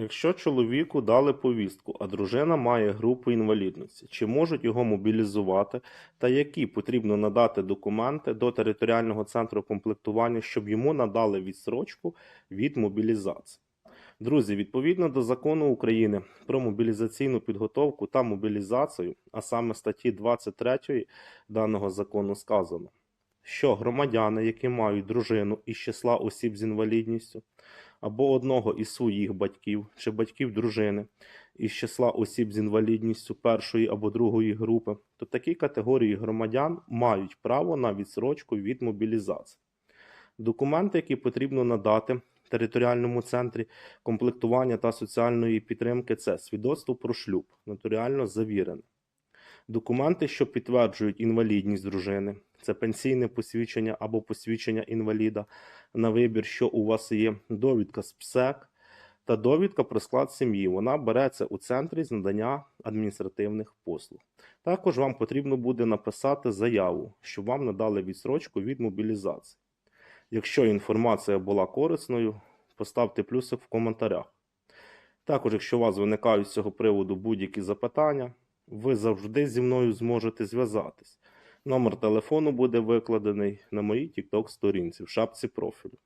Якщо чоловіку дали повістку, а дружина має групу інвалідності, чи можуть його мобілізувати та які потрібно надати документи до територіального центру комплектування, щоб йому надали відсрочку від мобілізації? Друзі, відповідно до закону України про мобілізаційну підготовку та мобілізацію, а саме статті 23 даного закону сказано, що громадяни, які мають дружину із числа осіб з інвалідністю, або одного із своїх батьків чи батьків дружини із числа осіб з інвалідністю першої або другої групи, то такі категорії громадян мають право на відсрочку від мобілізації. Документи, які потрібно надати територіальному центрі комплектування та соціальної підтримки, це свідоцтво про шлюб, нотаріально завірене. Документи, що підтверджують інвалідність дружини, це пенсійне посвідчення або посвідчення інваліда на вибір, що у вас є, довідка з ПСЕК та довідка про склад сім'ї. Вона береться у центрі з надання адміністративних послуг. Також вам потрібно буде написати заяву, щоб вам надали відсрочку від мобілізації. Якщо інформація була корисною, поставте плюсик в коментарях. Також, якщо у вас виникають з цього приводу будь-які запитання, ви завжди зі мною зможете зв'язатись. Номер телефону буде викладений на моїй TikTok сторінці в шапці профілю.